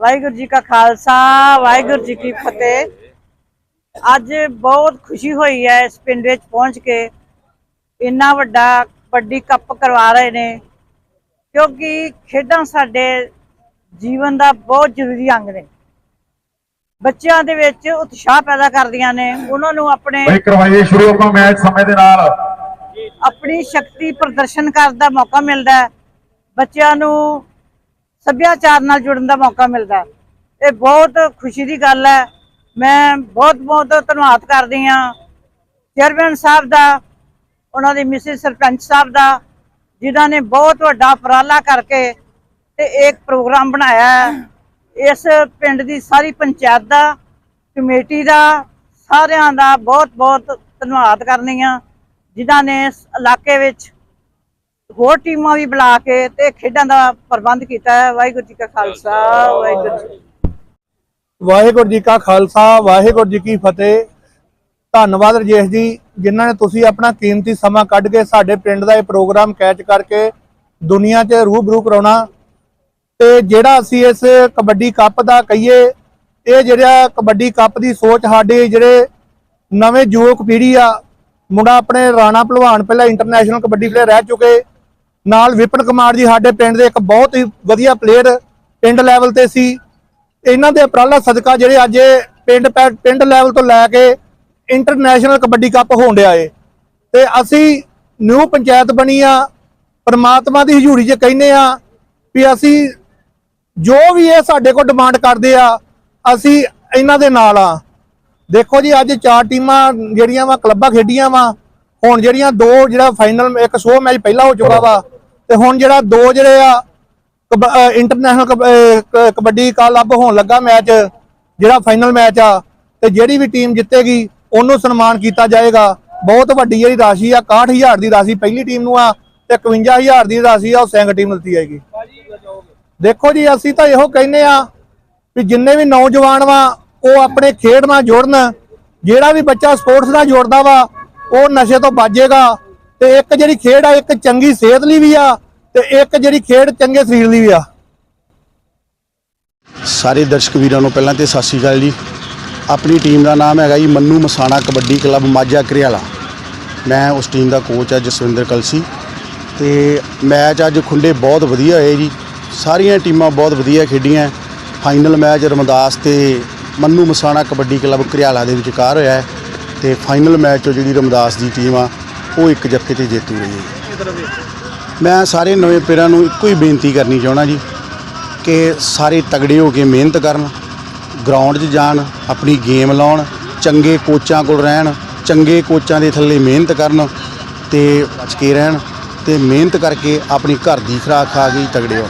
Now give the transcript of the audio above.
ਵਾਹਿਗੁਰੂ ਜੀ ਕਾ ਖਾਲਸਾ ਵਾਹਿਗੁਰੂ ਜੀ ਕੀ ਫਤਿਹ। ਅੱਜ ਬਹੁਤ ਖੁਸ਼ੀ ਹੋਈ ਹੈ ਇਸ ਪਿੰਡ ਵਿੱਚ ਪਹੁੰਚ ਕੇ। ਇੰਨਾ ਵੱਡਾ ਵੱਡੀ ਕੱਪ ਕਰਵਾ ਰਹੇ ਨੇ। ਕਿਉਂਕਿ ਖੇਡਾਂ ਸਾਡੇ ਜੀਵਨ ਦਾ ਬਹੁਤ ਜ਼ਰੂਰੀ ਅੰਗ ਨੇ। ਬੱਚਿਆਂ ਦੇ ਵਿੱਚ ਉਤਸ਼ਾਹ ਪੈਦਾ ਕਰਦੀਆਂ ਨੇ। ਉਹਨਾਂ ਨੂੰ ਆਪਣੇ ਭਾਈ ਕਰਵਾਈਏ ਸ਼ੁਰੂ ਆਪਣਾ ਮੈਚ ਸਮੇਂ ਦੇ ਨਾਲ। ਆਪਣੀ ਸ਼ਕਤੀ ਪ੍ਰਦਰਸ਼ਨ ਕਰਨ ਦਾ ਮੌਕਾ ਮਿਲਦਾ ਹੈ। ਬੱਚਿਆਂ ਨੂੰ ਸੱਭਿਆਚਾਰ ਨਾਲ ਜੁੜਨ ਦਾ ਮੌਕਾ ਮਿਲਦਾ ਇਹ ਬਹੁਤ ਖੁਸ਼ੀ ਦੀ ਗੱਲ ਹੈ। ਮੈਂ ਬਹੁਤ ਬਹੁਤ ਧੰਨਵਾਦ ਕਰਦੀ ਹਾਂ ਚੇਅਰਮੈਨ ਸਾਹਿਬ ਦਾ, ਉਹਨਾਂ ਦੇ ਮਿਸਿਸ ਸਰਪੰਚ ਸਾਹਿਬ ਦਾ, ਜਿਨ੍ਹਾਂ ਨੇ ਬਹੁਤ ਵੱਡਾ ਉਪਰਾਲਾ ਕਰਕੇ ਤੇ ਇੱਕ ਪ੍ਰੋਗਰਾਮ ਬਣਾਇਆ ਹੈ। ਇਸ ਪਿੰਡ ਦੀ ਸਾਰੀ ਪੰਚਾਇਤ ਦਾ, ਕਮੇਟੀ ਦਾ, ਸਾਰਿਆਂ ਦਾ ਬਹੁਤ ਬਹੁਤ ਧੰਨਵਾਦ ਕਰਨੀ ਆ ਜਿਨ੍ਹਾਂ ਨੇ ਇਸ ਇਲਾਕੇ ਵਿੱਚ ਹੋਰ ਟੀਮਾਂ ਵੀ ਬੁਲਾ ਕੇ ਤੇ ਖੇਡਾਂ ਦਾ ਪ੍ਰਬੰਧ ਕੀਤਾ ਹੈ। ਵਾਹਿਗੁਰੂ ਜੀ ਕਾ ਖਾਲਸਾ, ਵਾਹਿਗੁਰੂ ਜੀ ਵਾਹਿਗੁਰੂ ਜੀ ਕਾ ਖਾਲਸਾ, ਵਾਹਿਗੁਰੂ ਜੀ ਕੀ ਫਤਿਹ। ਧੰਨਵਾਦ ਰਜੇਸ਼ ਜੀ, ਜਿਨ੍ਹਾਂ ਨੇ ਤੁਸੀਂ ਆਪਣਾ ਕੀਮਤੀ ਸਮਾਂ ਕੱਢ ਕੇ ਸਾਡੇ ਪਿੰਡ ਦਾ ਇਹ ਪ੍ਰੋਗਰਾਮ ਕੈਚ ਕਰਕੇ ਦੁਨੀਆ 'ਚ ਰੂਬਰੂ ਕਰਾਉਣਾ। ਤੇ ਜਿਹੜਾ ਅਸੀਂ ਇਸ ਕਬੱਡੀ ਕੱਪ ਦਾ ਕਹੀਏ, ਇਹ ਜਿਹੜਾ ਕਬੱਡੀ ਕੱਪ ਦੀ ਸੋਚ ਸਾਡੇ, ਜਿਹੜੇ ਨਵੇਂ ਯੁਵਕ ਪੀੜ੍ਹੀ ਆ, ਮੁੰਡਾ ਆਪਣੇ ਰਾਣਾ ਭਲਵਾਨ, ਪਹਿਲਾਂ ਇੰਟਰਨੈਸ਼ਨਲ ਕਬੱਡੀ ਪਲੇਅਰ ਰਹਿ ਚੁੱਕੇ। ਨਾਲ ਵਿਪਨ ਕੁਮਾਰ ਜੀ ਸਾਡੇ ਪਿੰਡ ਦੇ ਇੱਕ ਬਹੁਤ ਹੀ ਵਧੀਆ ਪਲੇਅਰ ਪਿੰਡ ਲੈਵਲ ਤੇ ਸੀ। ਇਹਨਾਂ ਦੇ ਉਪਰਾਲਾ ਸਦਕਾ ਜਿਹੜੇ ਅੱਜ ਇਹ ਪਿੰਡ ਪੈ- ਪਿੰਡ ਲੈਵਲ ਤੋਂ ਲੈ ਕੇ ਇੰਟਰਨੈਸ਼ਨਲ ਕਬੱਡੀ ਕੱਪ ਹੋਣ ਡਿਆ ਏ। ਤੇ ਅਸੀਂ ਨਿਊ ਪੰਚਾਇਤ ਬਣੀ ਆ, ਪਰਮਾਤਮਾ ਦੀ ਹਜ਼ੂਰੀ 'ਚ ਕਹਿੰਦੇ ਆ ਵੀ ਅਸੀਂ ਜੋ ਵੀ ਇਹ ਸਾਡੇ ਕੋਲ ਡਿਮਾਂਡ ਕਰਦੇ ਆ, ਅਸੀਂ ਇਹਨਾਂ ਦੇ ਨਾਲ ਆ। ਦੇਖੋ ਜੀ, ਅੱਜ ਚਾਰ ਟੀਮਾਂ ਜਿਹੜੀਆਂ ਵਾ, ਕਲੱਬਾਂ ਖੇਡੀਆਂ ਵਾ, ਹੁਣ ਜਿਹੜੀਆਂ ਦੋ ਜਿਹੜਾ ਫਾਈਨਲ ਇੱਕ ਸ਼ੋਅ ਮੈਚ ਪਹਿਲਾਂ ਹੋ ਚੁੱਕਾ ਵਾ ਤੇ ਹੁਣ ਜਿਹੜਾ ਦੋ ਜਿਹੜੇ ਆ, ਕਬ- ਇੰਟਰਨੈਸ਼ਨਲ ਕਬ- ਅਹ ਕ- ਕਬੱਡੀ ਕਲੱਬ ਹੋਣ ਲੱਗਾ ਮੈਚ, ਜਿਹੜਾ ਫਾਈਨਲ ਮੈਚ ਆ, ਤੇ ਜਿਹੜੀ ਵੀ ਟੀਮ ਜਿੱਤੇਗੀ, ਉਹਨੂੰ ਸਨਮਾਨ ਕੀਤਾ ਜਾਏਗਾ। ਬਹੁਤ ਵੱਡੀ ਜਿਹੜੀ ਰਾਸ਼ੀ ਆ 61000 ਦੀ ਰਾਸ਼ੀ ਪਹਿਲੀ ਟੀਮ ਨੂੰ ਆ, ਤੇ 51000 ਦੀ ਰਾਸ਼ੀ ਆ, ਉਹ ਸੈਂਗ ਟੀਮ ਨੂੰ ਦਿੱਤੀ ਜਾਏਗੀ। ਦੇਖੋ ਜੀ, ਅਸੀਂ ਤਾਂ ਇਹੋ ਕਹਿੰਦੇ ਆ ਵੀ ਜਿੰਨੇ ਵੀ ਨੌਜਵਾਨ ਵਾ, ਉਹ ਆਪਣੇ ਖੇਡ ਨਾਲ ਜੋੜਨ, ਜਿਹੜਾ ਵੀ ਬੱਚਾ ਸਪੋਰਟਸ ਨਾਲ ਜੋੜਦਾ ਵਾ, ਉਹ ਨਸ਼ੇ ਤੋਂ ਬਚੇਗਾ ਤੇ ਇੱਕ ਜਿਹੜੀ ਖੇਡ ਆ, ਇੱਕ ਚੰਗੀ ਸਿਹਤ ਲਈ ਵੀ ਆ ਤੇ ਇੱਕ ਜਿਹੜੀ ਖੇਡ ਚੰਗੇ ਸਰੀਰ ਲਈ ਵੀ ਆ। ਸਾਰੇ ਦਰਸ਼ਕ ਵੀਰਾਂ ਨੂੰ ਪਹਿਲਾਂ ਤੇ ਸਤਿ ਸ਼੍ਰੀ ਅਕਾਲ ਜੀ। ਆਪਣੀ ਟੀਮ ਦਾ ਨਾਮ ਹੈਗਾ ਜੀ ਮੰਨੂ ਮਸਾਣਾ ਕਬੱਡੀ ਕਲੱਬ ਮਾਝਾ ਕਰਿਆਲਾ। ਮੈਂ ਉਸ ਟੀਮ ਦਾ ਕੋਚ ਆ, ਜਸਵਿੰਦਰ ਕਲਸੀ। ਤੇ ਮੈਚ ਅੱਜ ਖੁੰਡੇ ਬਹੁਤ ਵਧੀਆ ਹੋਏ ਜੀ। ਸਾਰੀਆਂ ਟੀਮਾਂ ਬਹੁਤ ਵਧੀਆ ਖੇਡੀਆਂ। ਫਾਈਨਲ ਮੈਚ ਰਮਦਾਸ ਤੇ ਮੰਨੂ ਮਸਾਣਾ ਕਬੱਡੀ ਕਲੱਬ ਕਰਿਆਲਾ ਦੇ ਵਿਚਕਾਰ ਹੋਇਆ ਹੈ। ਤੇ ਫਾਈਨਲ ਮੈਚ 'ਚੋਂ ਜਿਹੜੀ ਰਮਦਾਸ ਦੀ ਟੀਮ ਆ ਉਹ ਇੱਕ ਜੱਫੇ ਤੇ ਜੇਤੂ ਰਹੀ ਹੈ ਮੈਂ ਸਾਰੇ ਨਵੇਂ ਪੇਰਾਂ ਨੂੰ ਇੱਕੋ ਹੀ ਬੇਨਤੀ ਕਰਨੀ ਚਾਹਣਾ ਜੀ ਕਿ ਸਾਰੇ ਤਗੜੇ ਹੋ ਕੇ ਮਿਹਨਤ ਕਰਨ ਗਰਾਊਂਡ 'ਚ ਜਾਣ ਆਪਣੀ ਗੇਮ ਲਾਉਣ ਚੰਗੇ ਕੋਚਾਂ ਕੋਲ ਰਹਿਣ ਚੰਗੇ ਕੋਚਾਂ ਦੇ ਥੱਲੇ ਮਿਹਨਤ ਕਰਨ ਤੇ ਬਚ ਕੇ ਰਹਿਣ ਤੇ ਮਿਹਨਤ ਕਰਕੇ ਆਪਣੀ ਘਰ ਦੀ ਖੁਰਾਕ ਖਾ ਕੇ ਹੀ ਤਗੜੇ ਹੋਣ।